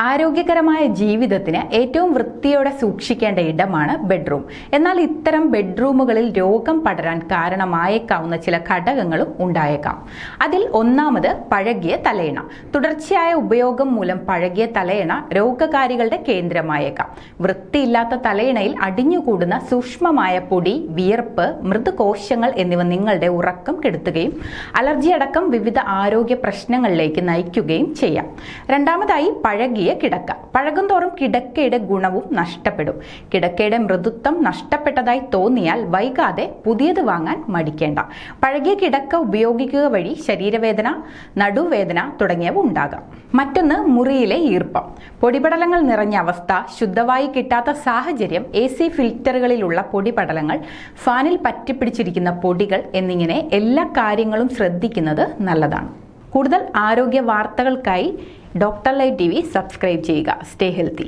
ആരോഗ്യകരമായ ജീവിതത്തിന് ഏറ്റവും വൃത്തിയോടെ സൂക്ഷിക്കേണ്ട ഇടമാണ് ബെഡ്റൂം. എന്നാൽ ഇത്തരം ബെഡ്റൂമുകളിൽ രോഗം പടരാൻ കാരണമായേക്കാവുന്ന ചില ഘടകങ്ങളും ഉണ്ടായേക്കാം. അതിൽ ഒന്നാമത് പഴകിയ തലയിണ. തുടർച്ചയായ ഉപയോഗം മൂലം പഴകിയ തലയിണ രോഗകാരികളുടെ കേന്ദ്രമായേക്കാം. വൃത്തിയില്ലാത്ത തലയിണയിൽ അടിഞ്ഞുകൂടുന്ന സൂക്ഷ്മമായ പൊടി വിയർപ്പ് മൃദുകോശങ്ങൾ എന്നിവ നിങ്ങളുടെ ഉറക്കം കെടുത്തുകയും അലർജി അടക്കം വിവിധ ആരോഗ്യ പ്രശ്നങ്ങളിലേക്ക് നയിക്കുകയും ചെയ്യാം. രണ്ടാമതായി പഴകിയ കിടക്ക. പഴകുന്തോറും കിടക്കയുടെ ഗുണവും നഷ്ടപ്പെടും. കിടക്കയുടെ മൃദുത്വം നഷ്ടപ്പെട്ടതായി തോന്നിയാൽ വൈകാതെ പുതിയത് വാങ്ങാൻ മടിക്കേണ്ട. പഴകിയ കിടക്ക ഉപയോഗിക്കുക വഴി ശരീരവേദന നടുവേദന തുടങ്ങിയവ ഉണ്ടാകാം. മറ്റൊന്ന് മുറിയിലെ ഈർപ്പം. പൊടിപടലങ്ങൾ നിറഞ്ഞ അവസ്ഥ ശുദ്ധവായു കിട്ടാത്ത സാഹചര്യം എ സി ഫിൽറ്ററുകളിലുള്ള പൊടിപടലങ്ങൾ ഫാനിൽ പറ്റിപ്പിടിച്ചിരിക്കുന്ന പൊടികൾ എന്നിങ്ങനെ എല്ലാ കാര്യങ്ങളും ശ്രദ്ധിക്കുന്നത് നല്ലതാണ്. കൂടുതൽ ആരോഗ്യ വാർത്തകൾക്കായി doctor light T V subscribe ചെയ്യുക സ്റ്റേ ഹെൽത്തി